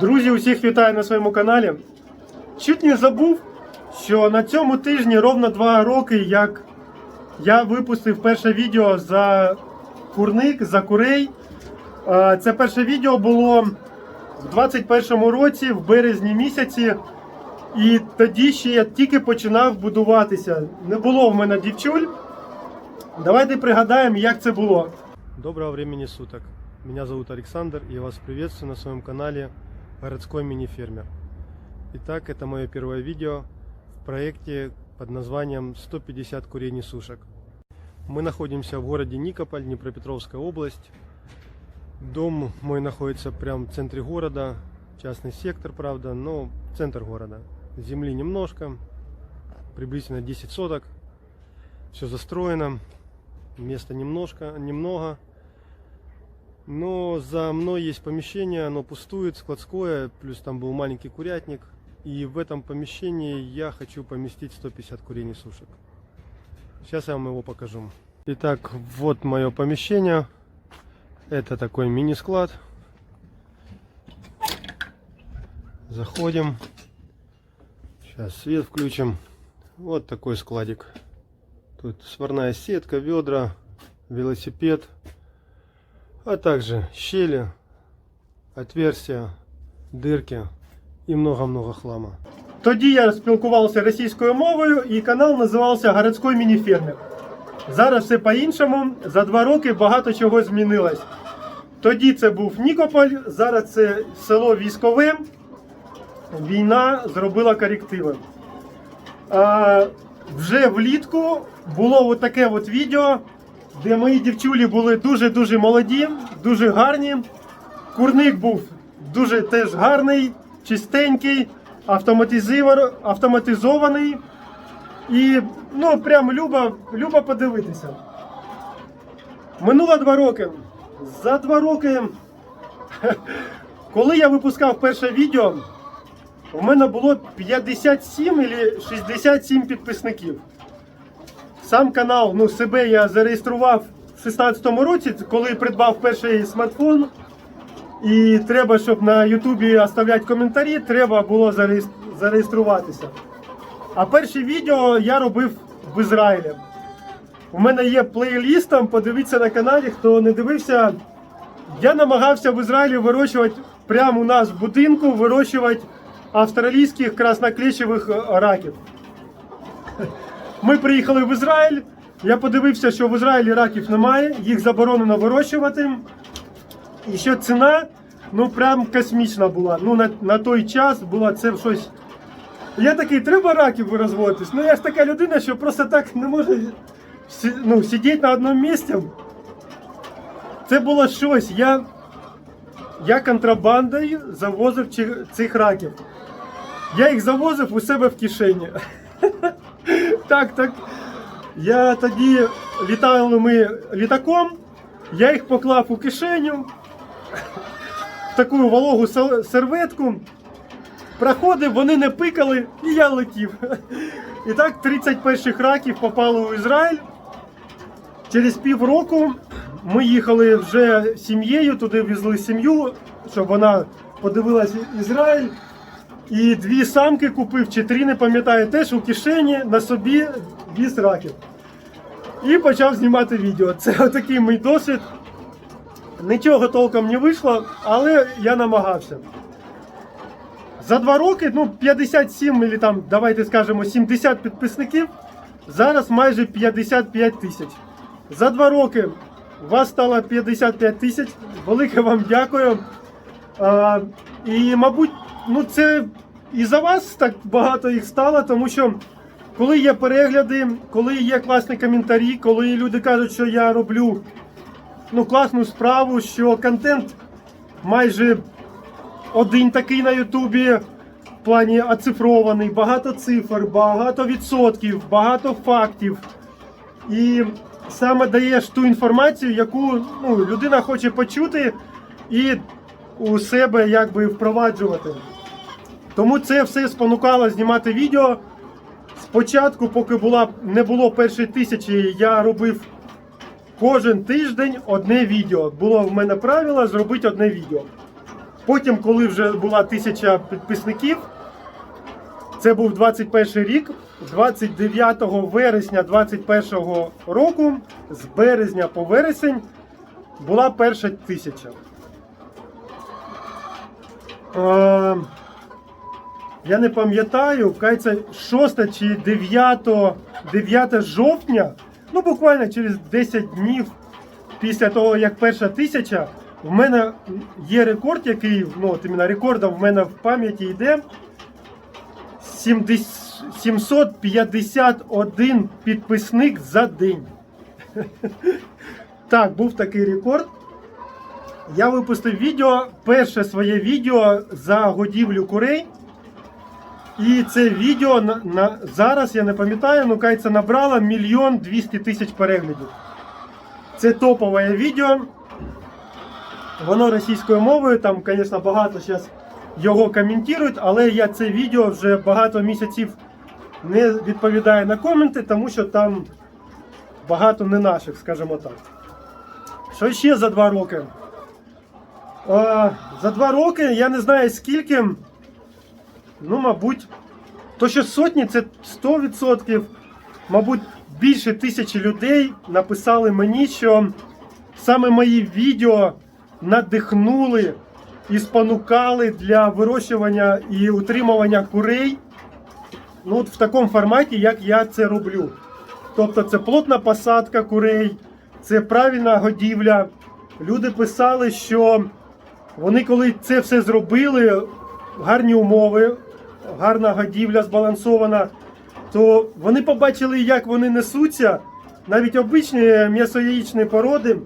Друзі, усіх вітаю на своєму каналі. Чуть не забув, що на цьому тижні ровно два роки, як я випустив перше відео за курник, за курей. Це перше відео було в 21-му році, в березні місяці. І тоді ще я тільки починав будуватися. Не було в мене дівчуль. Давайте пригадаємо, як це було. Доброго времени суток. Меня зовут Александр, и я вас приветствую на своем канале «Городской мини-фермер». Итак, это мое первое видео в проекте под названием «150 курей несушек». Мы находимся в городе Никополь, Днепропетровская область. Дом мой находится прямо в центре города, частный сектор, правда, но центр города. Земли немножко, приблизительно 10 соток. Все застроено, места немножко, немного. Но за мной есть помещение, оно пустует, складское, плюс там был маленький курятник. И в этом помещении я хочу поместить 150 курей несушек. Сейчас я вам его покажу. Итак, вот мое помещение. Это такой мини-склад. Заходим. Сейчас свет включим. Вот такой складик. Тут сварная сетка, ведра, велосипед, а также щели, отверстия, дырки і много-много хлама. Тоді я спілкувався російською мовою і канал називався Городський мініфермер. Зараз все по-іншому. За два роки багато чого змінилось. Тоді це був Нікополь, зараз це село Військове. Війна зробила корективи. А, вже влітку було от таке от відео, де мої дівчулі були дуже-дуже молоді, дуже гарні. Курник був дуже теж гарний, чистенький, автоматизований. І ну, прям любо, любо подивитися. Минуло два роки. За два роки, коли я випускав перше відео, у мене було 57 або 67 підписників. Сам канал, ну себе я зареєстрував в 16-му році, коли придбав перший смартфон. І треба, щоб на Ютубі оставляти коментарі, треба було зареєструватися. А перші відео я робив в Ізраїлі. У мене є плейліст, там, подивіться на каналі, хто не дивився. Я намагався в Ізраїлі вирощувати прямо у нас в будинку, вирощувати австралійських красноклещевих е, раків. Ми приїхали в Ізраїль. Я подивився, що в Ізраїлі раків немає, їх заборонено вирощувати. І що ціна, ну прям космічна була. Ну на, на той час була це щось. Я такий, треба раків розводитись. Ну я ж така людина, що просто так не може ну, сидіти на одному місці. Це було щось. Я, я контрабандою завозив цих раків. Я їх завозив у себе в кишені. Так, так. Я тоді літали ми літаком, я їх поклав у кишеню в таку вологу серветку. Проходив, вони не пикали, і я летів. І так 30 перших раків попали у Ізраїль. Через півроку ми їхали вже сім'єю, туди везли сім'ю, щоб вона подивилася Ізраїль. І дві самки купив, чи три, не пам'ятаю, теж у кишені на собі віз раків. І почав знімати відео. Це отакий мій досвід. Нічого толком не вийшло, але я намагався. За два роки, ну, 57 или там, давайте скажемо, 70 підписників. Зараз майже 55 тисяч. За два роки вас стало 55 тисяч. Велике вам дякую. А, і, мабуть, ну це і за вас так багато їх стало, тому що коли є перегляди, коли є класні коментарі, коли люди кажуть, що я роблю ну, класну справу, що контент майже один такий на Ютубі в плані оцифрований, багато цифр, багато відсотків, багато фактів. І саме даєш ту інформацію, яку ну, людина хоче почути і у себе якби впроваджувати. Тому це все спонукало знімати відео. Спочатку, поки була, не було першої тисячі, я робив кожен тиждень одне відео. Було в мене правило зробити одне відео. Потім, коли вже була тисяча підписників, це був 21 рік. 29 вересня 21 року, з березня по вересень, була перша тисяча. Е, я не пам'ятаю, кається 6 чи 9, 9 жовтня, ну буквально через 10 днів після того, як перша тисяча, в мене є рекорд, який, ну, от іменно рекордом в мене в пам'яті йде 70 751 підписник за день. Так, був такий рекорд. Я випустив відео, перше своє відео за годівлю курей. І це відео на, на, зараз, я не пам'ятаю, ну кається набрало мільйон 200 тисяч переглядів. Це топове відео. Воно російською мовою, там, звісно, багато зараз його коментують, але я це відео вже багато місяців не відповідаю на коменти, тому що там багато не наших, скажімо так. Що ще за два роки? А, за два роки я не знаю скільки. Ну, мабуть, то що сотні це 100%. Мабуть, більше тисячі людей написали мені, що саме мої відео надихнули і спонукали для вирощування і утримування курей. Ну, от в такому форматі, як я це роблю. Тобто це плотна посадка курей, це правильна годівля. Люди писали, що вони, коли це все зробили, гарні умови, гарна годівля збалансована, то вони побачили, як вони несуться, навіть обичні м'ясояїчні породи.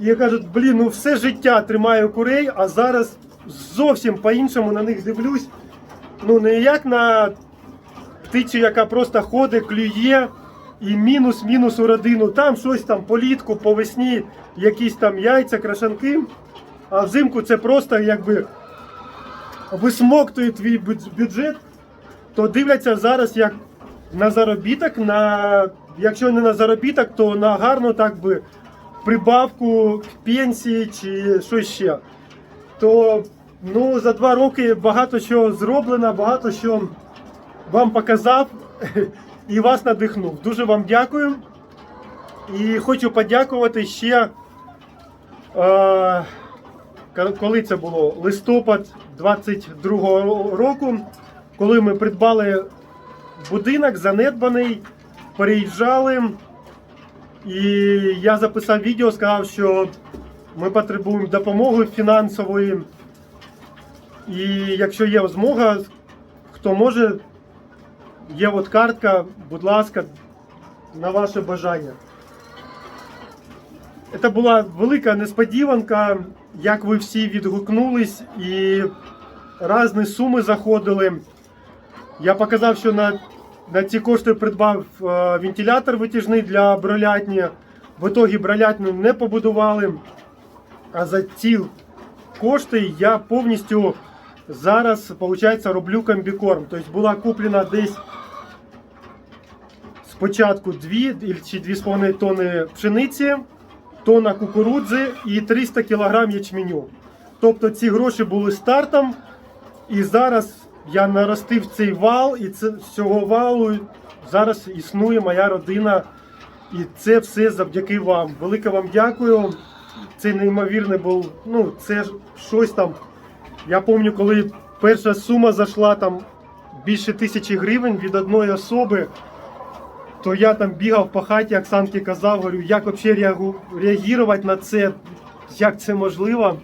І кажуть, блін, ну все життя тримаю курей, а зараз зовсім по-іншому на них дивлюсь. Ну, не як на птицю, яка просто ходить, клює і мінус-мінус у родину. Там щось там політку, по весні, якісь там яйця, крашанки. А взимку це просто якби висмоктує твій бюджет, то дивляться зараз як на заробіток, на, якщо не на заробіток, то на гарну так би прибавку к пенсії чи що ще. То ну, за два роки багато чого зроблено, багато що вам показав і вас надихнув. Дуже вам дякую. І хочу подякувати ще. Е, коли це було? Листопад 22-го року, коли ми придбали будинок занедбаний, переїжджали. І я записав відео, сказав, що ми потребуємо допомоги фінансової. І якщо є змога, хто може, є от картка, будь ласка, на ваше бажання. Це була велика несподіванка, як ви всі відгукнулись і різні суми заходили. Я показав, що на, на ці кошти придбав е, вентилятор витяжний для бролятні. В итогі бролятню не побудували. А за ці кошти я повністю зараз, виходить, роблю комбікорм. Тобто була куплена десь спочатку 2 чи 2,5 тонни пшениці, тонна кукурудзи і 300 кг ячменю. Тобто ці гроші були стартом. І зараз я наростив цей вал, і це, з цього валу зараз існує моя родина. І це все завдяки вам. Велике вам дякую. Це неймовірне було. Ну, це щось там. Я пам'ятаю, коли перша сума зайшла там більше тисячі гривень від одної особи, то я там бігав по хаті, Оксанки казав, говорю, як взагалі реагувати на це, як це можливо.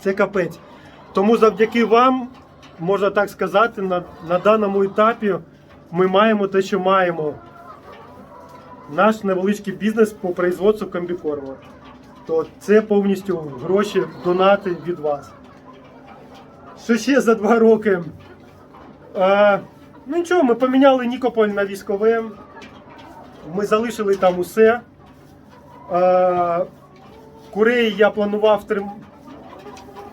Це капець. Тому завдяки вам, можна так сказати, на, на даному етапі ми маємо те, що маємо. Наш невеличкий бізнес по производству комбікорму. То це повністю гроші, донати від вас. Що ще за два роки? А, ну нічого, ми поміняли Нікополь на військове. Ми залишили там усе. А, курей я планував трим...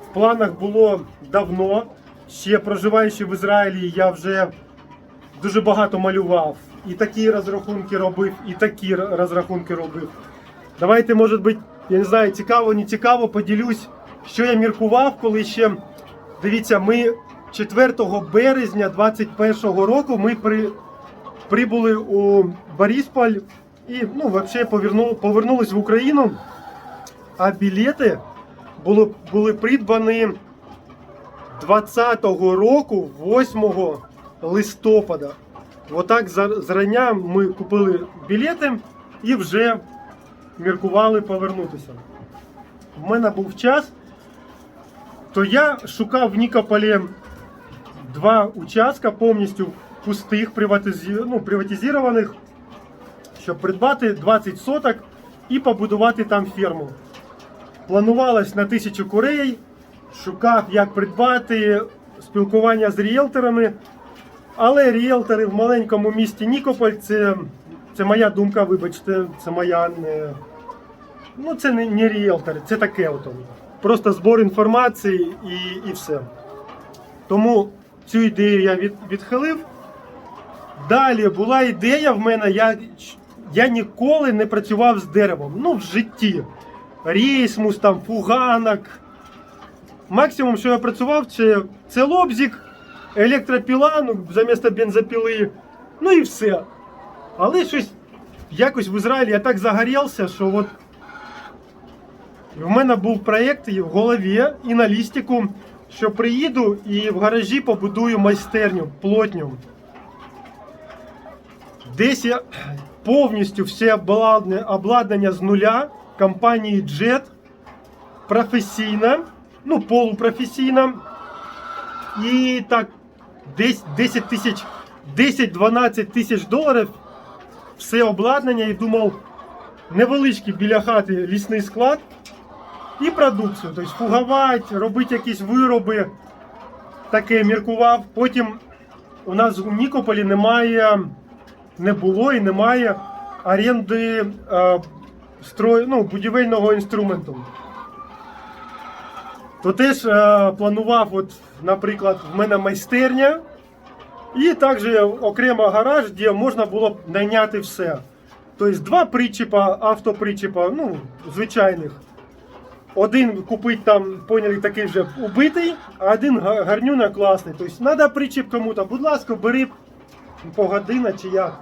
в планах було давно. Ще проживаючи в Ізраїлі, я вже дуже багато малював. І такі розрахунки робив, і такі розрахунки робив. Давайте, може бути, я не знаю, цікаво, не цікаво, поділюсь що я міркував, коли ще дивіться, ми 4 березня 21-го року ми при, прибули у Борисполь і ну, взагалі поверну, повернулись в Україну, а білети були, були придбані 20-го року, 8 листопада. Отак зрання ми купили білети і вже міркували повернутися. В мене був час, то я шукав в Нікополі два участка повністю пустих, ну, приватизованих, щоб придбати 20 соток і побудувати там ферму. Планувалось на тисячу курей, шукав, як придбати, спілкування з ріелторами. Але ріелтори в маленькому місті Нікополь це, це моя думка, вибачте, це моя не. Ну, це не, не ріелтори, це таке от. Просто збор інформації і, і все. Тому цю ідею я від, відхилив. Далі була ідея в мене, я, я ніколи не працював з деревом. Ну, в житті. Рейсмус, там, фуганок. Максимум, що я працював, це, це лобзик, електропіла, ну, замість бензопіли. Ну і все. Але щось якось в Ізраїлі я так загорівся, що от в мене був проєкт в голові і на лістику, що приїду і в гаражі побудую майстерню, плотню. Десь я повністю все обладнання, з нуля компанії Jet професійна, ну полупрофесійна. І так, десь 10 тисяч, 10-12 тисяч доларів все обладнання і думав, невеличкий біля хати лісний склад і продукцію. Тобто фугувати, робити якісь вироби. Таке міркував. Потім у нас у Нікополі немає, не було і немає оренди е, строй, ну, будівельного інструменту. То теж е, планував, от, наприклад, в мене майстерня. І також окремо гараж, де можна було б найняти все. Тобто два причіпа, автопричіпа, ну, звичайних. Один купить там, поняли, такий вже убитий, а один га- гарнюна класний. Тобто треба причіп кому-то, будь ласка, бери погодина чи як.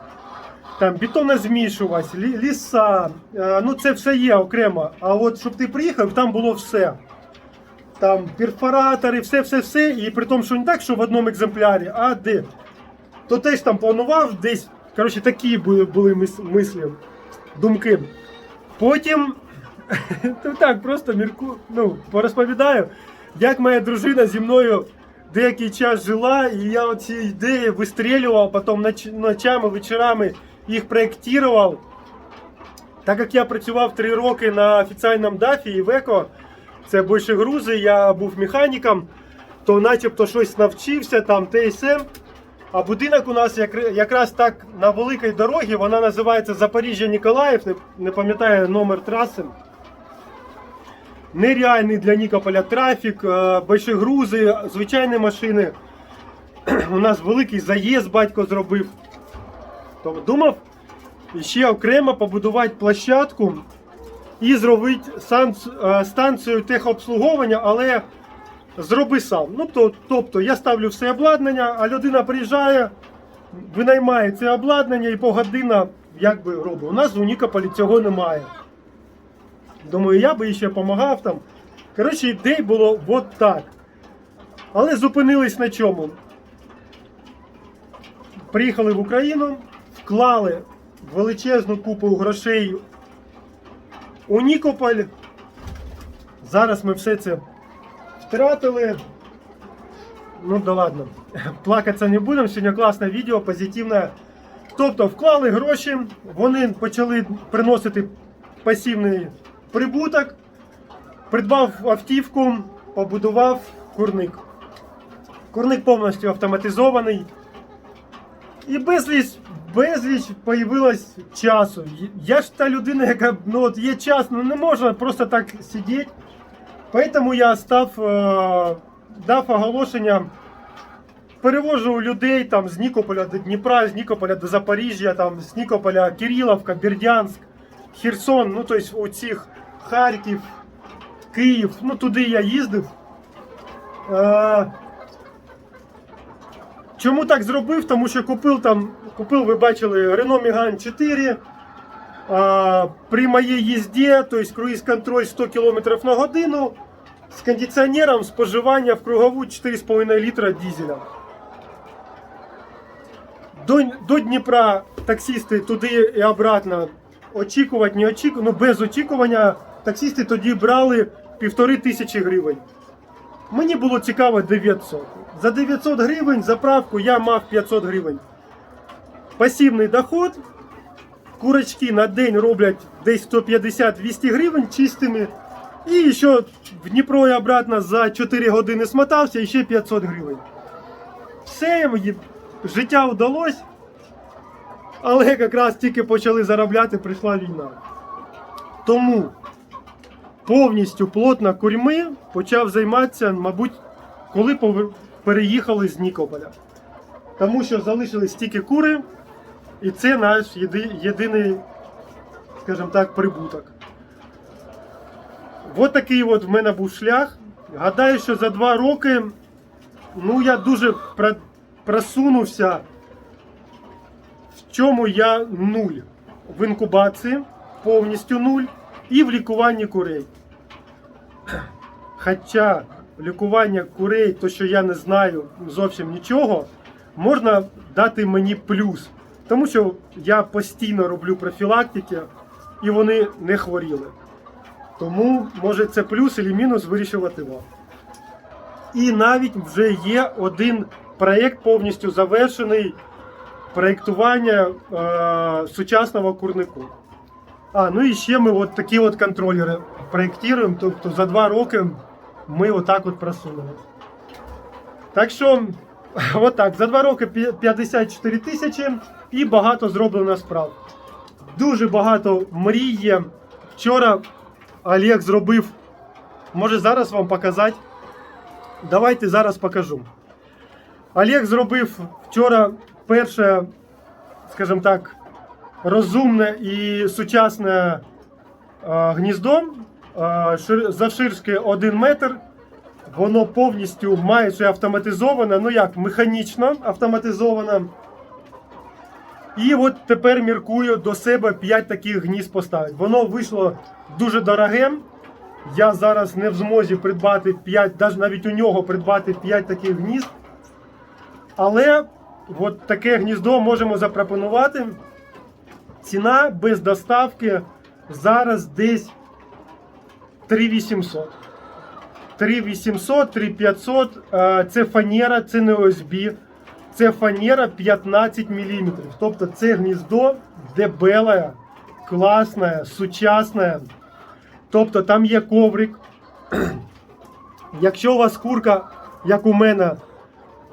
Там бетонозмішувач, лі- ліса, е, ну це все є окремо. А от щоб ти приїхав, там було все. Там перфоратори, все-все-все. І при тому, що не так, що в одному екземплярі, а де. То теж там планував десь. Коротше, такі були, були мис- мислі, думки. Потім, то так, просто мірку, ну, порозповідаю, як моя дружина зі мною деякий час жила, і я оці ідеї вистрілював, потім ноч, ночами, вечорами їх проєктував. Так як я працював три роки на офіційному дафі і веко, це більше грузи, я був механіком, то начебто щось навчився, там ТСМ. А будинок у нас якраз так на великій дорогі, вона називається Запоріжжя Ніколаїв, не, не пам'ятаю номер траси. Нереальний для Нікополя трафік, е, більші грузи, звичайні машини. У нас великий заїзд батько зробив. Думав ще окремо побудувати площадку і зробити е, станцію техобслуговування, але зроби сам. Ну, то, тобто я ставлю все обладнання, а людина приїжджає, винаймає це обладнання і погодина якби робить. У нас у Нікополі цього немає. Думаю, я би ще допомагав там. Коротше, ідей було от так. Але зупинились на чому. Приїхали в Україну, вклали величезну купу грошей у Нікополь. Зараз ми все це втратили. Ну да ладно, плакатися не будемо. Сьогодні класне відео, позитивне. Тобто вклали гроші, вони почали приносити пасивний прибуток, придбав автівку, побудував курник. Курник повністю автоматизований. І безліч, безліч появилось часу. Я ж та людина, яка ну, от є час, ну не можна просто так сидіти. Поэтому я став, е, дав оголошення, перевожу людей там, з Нікополя до Дніпра, з Нікополя до Запоріжжя, там, з Нікополя Кириловка, Бердянськ, Херсон, ну тобто у цих Харків, Київ, ну туди я їздив. Чому так зробив? Тому що купив там, купив, ви бачили, Renault Megane 4. А, при моїй їзді, тобто круїз контроль 100 км на годину, з кондиціонером споживання в кругову 4,5 літра дизеля. До, до Дніпра таксисти туди і обратно очікувати, не очікувати, ну без очікування таксисти тоді брали півтори тисячі гривень. Мені було цікаво 900. За 900 гривень заправку я мав 500 гривень. Пасивний доход. Курочки на день роблять десь 150-200 гривень чистими. І ще в Дніпро і обратно за 4 години смотався і ще 500 гривень. Все, життя вдалося. Але якраз тільки почали заробляти, прийшла війна. Тому повністю плотно курьми почав займатися, мабуть, коли переїхали з Нікополя. Тому що залишились тільки кури, і це наш єди- єдиний, скажімо так, прибуток. От такий от в мене був шлях. Гадаю, що за два роки ну, я дуже про- просунувся, в чому я нуль. В інкубації повністю нуль і в лікуванні курей. Хоча лікування курей, то що я не знаю зовсім нічого, можна дати мені плюс. Тому що я постійно роблю профілактики і вони не хворіли. Тому може це плюс і мінус вирішувати вам. І навіть вже є один проєкт повністю завершений проєктування е, сучасного курнику. А, ну і ще ми от такі от контролери проєктуємо, тобто за два роки ми отак от просунули. Так що, отак, за два роки 54 тисячі і багато зроблено справ. Дуже багато мрій. Вчора Олег зробив, може зараз вам показати. Давайте зараз покажу. Олег зробив вчора перше, скажімо так, розумне і сучасне е, гніздо. Шир- завширшки 1 метр. Воно повністю майже автоматизоване, ну як, механічно автоматизоване. І от тепер міркую до себе 5 таких гнізд поставити. Воно вийшло дуже дороге. Я зараз не в змозі придбати 5, навіть навіть у нього придбати 5 таких гнізд. Але от таке гніздо можемо запропонувати. Ціна без доставки зараз десь 3800. 3800, 3500. Е, Це фанера, це не ОСБ. Це фанера 15 мм. Тобто це гніздо дебеле, класне, сучасне. Тобто там є коврик. Якщо у вас курка, як у мене,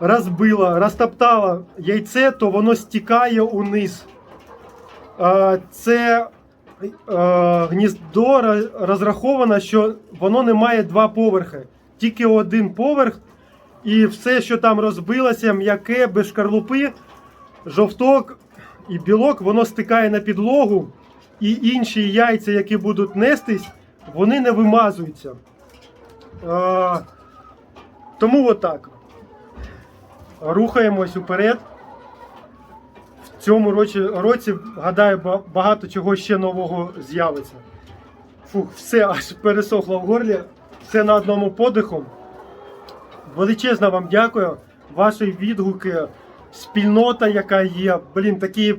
розбила, розтоптала яйце, то воно стікає униз. Е, Це гніздо розраховано, що воно не має два поверхи, тільки один поверх. І все, що там розбилося, м'яке, без шкарлупи, жовток і білок, воно стикає на підлогу, і інші яйця, які будуть нестись, вони не вимазуються. Е, тому отак. Рухаємось уперед. Цьому році, році, гадаю, багато чого ще нового з'явиться. Фух, все аж пересохло в горлі. Все на одному подиху. Величезно вам дякую. Ваші відгуки, спільнота, яка є. Блін, такі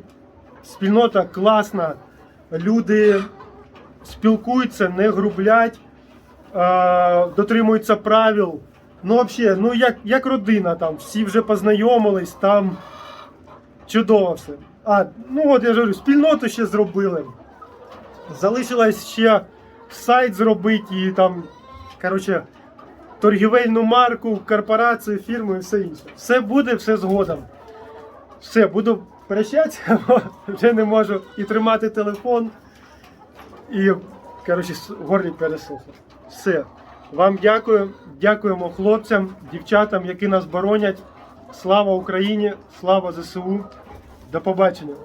спільнота класна. Люди спілкуються, не грублять, дотримуються правил. Ну, взагалі, ну як, як родина там, всі вже познайомились, там чудово все. А, ну от я ж говорю, спільноту ще зробили. Залишилось ще сайт зробити і там, коротше, торгівельну марку, корпорацію, фірму і все інше. Все буде, все згодом. Все, буду прощатися, бо вже не можу і тримати телефон. І, коротше, горлі пересохло. Все. Вам дякую. Дякуємо хлопцям, дівчатам, які нас боронять. Слава Україні, слава ЗСУ. До побачення.